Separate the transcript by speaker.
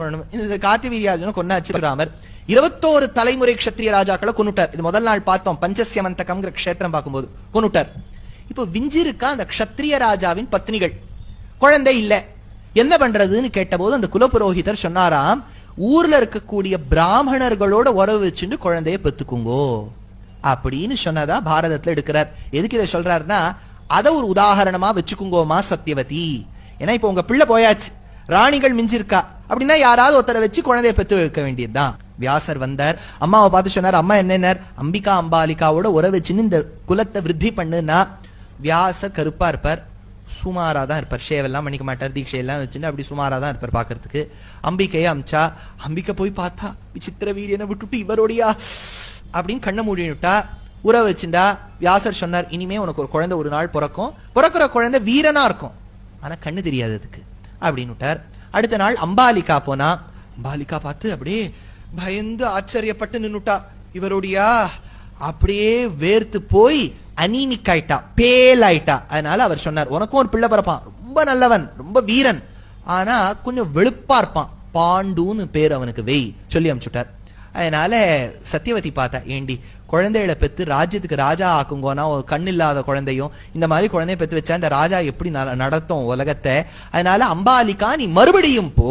Speaker 1: இந்த கார்த்திவீரியார்ஜுன கொன்னாச்சு ராமர் இருபத்தோரு தலைமுறை கஷத்திரிய ராஜாக்களை கொன்னுட்டார். இது முதல் நாள் பார்த்தோம். பஞ்சசியமந்தகம்ங்கிற க்ஷேத்திரம் பார்க்கும்போது. கொன்னுட்டார். இப்போ விஞ்சிருக்கா அந்த கஷத்திரிய ராஜாவின் பத்னிகள். குழந்தை இல்ல. என்ன பண்றதுன்னு கேட்டபோது அந்த குலபுரோகிதர் சொன்னாராம் ஊர்ல இருக்கக்கூடிய பிராமணர்களோட உறவு வச்சுட்டு குழந்தைய பெத்துக்குங்கோ. அப்படின்னு சொன்னதா பாரதத்துல எடுக்கிறார். எதுக்கு இதை சொல்றாருன்னா அதை ஒரு உதாரணமா வச்சுக்குங்கோமா சத்தியவதி ஏன்னா இப்போ உங்க பிள்ளை போயாச்சு. ராணிகள் மிஞ்சிருக்கா. அப்படின்னா யாராவது ஒருத்தரை வச்சு குழந்தைய பெற்று வைக்க வேண்டியதுதான். வியாசர் வந்தார். அம்மாவை பார்த்து சொன்னார் அம்மா என்னன்னார் அம்பிகா அம்பாலிகாவோட உறவு வச்சுன்னு இந்த குலத்தை விருத்தி பண்ணுனா வியாச கருப்பா இருப்பார். சுமாரா தான் இருப்பார். ஷேவெல்லாம் பண்ணிக்க மாட்டார். தீட்சையெல்லாம் வச்சுட்டு அப்படி சுமாரா தான் இருப்பார் பார்க்கறதுக்கு. அம்பிக்கையை அமிச்சா அம்பிக்கை போய் பார்த்தா விசித்திர வீரியனை விட்டுட்டு இவரோடையா? அப்படின்னு கண்ணை மூடினுட்டா உற வச்சுண்டா வியாசர் சொன்னார் இனிமே உனக்கு ஒரு குழந்தை ஒரு நாள் பிறக்கும். பிறக்கிற குழந்தை வீரனா இருக்கும். ஆனா கண்ணு தெரியாது அதுக்கு. அப்படின்னு விட்டார். அடுத்த நாள் அம்பாலிகா போனா அம்பாலிகா பார்த்து அப்படியே பயந்து ஆச்சரியப்பட்டு நின்னுட்டா. இவருடையா அப்படியே வேர்த்து போய் அனீமிக் ஆயிட்டா பேல் ஆயிட்டா. அதனால அவர் சொன்னார் உனக்கும் ஒரு பிள்ளை பிறப்பான் ரொம்ப நல்லவன் ரொம்ப வீரன். ஆனா கொஞ்சம் வெளுப்பா இருப்பான் பாண்டுன்னு பேர் அவனுக்கு வெய் சொல்லி அனுப்பிச்சுட்டார். அதனால சத்தியவதி பார்த்தா ஏண்டி குழந்தைகளை பெற்று ராஜ்யத்துக்கு ராஜா ஆக்குங்கோனா ஒரு கண் இல்லாத குழந்தையும் இந்த மாதிரி குழந்தைய பெற்று வச்சா இந்த ராஜா எப்படி நடத்தும் உலகத்தை? அதனால அம்பாலிகா நீ மறுபடியும் போ.